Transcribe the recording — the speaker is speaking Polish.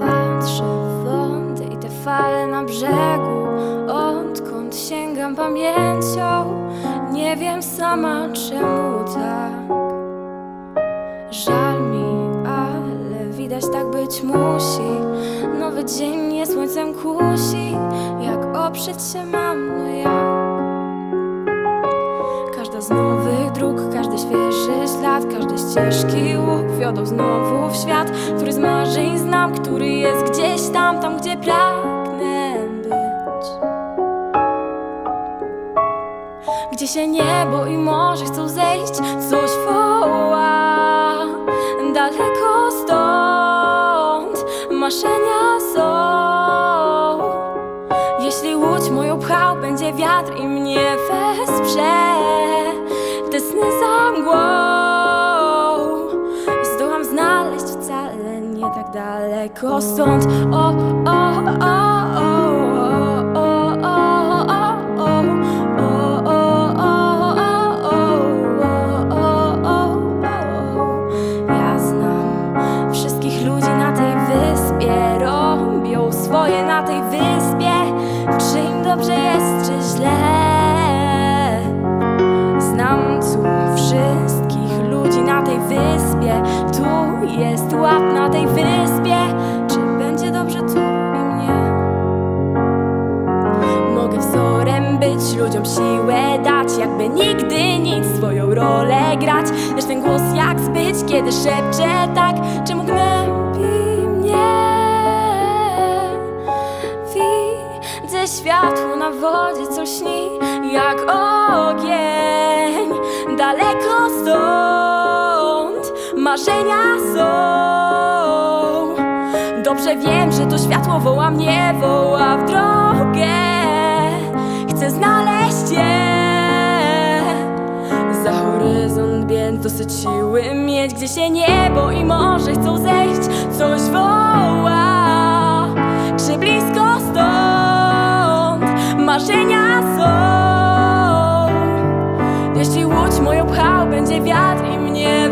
Patrzę w wody i te fale na brzegu. Odkąd sięgam pamięcią Nie wiem sama czemu tak. Żal mi, ale widać tak być musi. Nowy dzień mnie słońcem kusi. Jak oprzeć się mam, no jak ślad Każde ścieżki łuk wiodą znowu w świat. Który z marzeń znam, który jest gdzieś tam Tam, gdzie pragnę być. Gdzie się niebo i morze chcą zejść Coś woła. Daleko stąd Marzenia są. Jeśli łódź moją pchał, będzie wiatr i mnie wesprze. Te sny za daleko stąd O, o, o, o Ja znam wszystkich ludzi na tej wyspie Robią swoje na tej wyspie Czy im dobrze jest? Jest ład na tej wyspie Czy będzie dobrze tu i mnie? Mogę wzorem być, ludziom siłę dać Jakby nigdy nic, swoją rolę grać Lecz ten głos jak zbyć, kiedy szepcze tak Czemu gnębi mnie? Widzę światło na wodzie, co śni Jak ogień Daleko stąd marzenia są. Dobrze wiem, że to światło woła mnie, woła w drogę. Chcę znaleźć je. Za horyzont więc dosyć siły mieć Gdzie się niebo i morze chcą zejść. Coś woła, czy blisko stąd Marzenia są? Jeśli łódź moją pchał będzie wiatr i mnie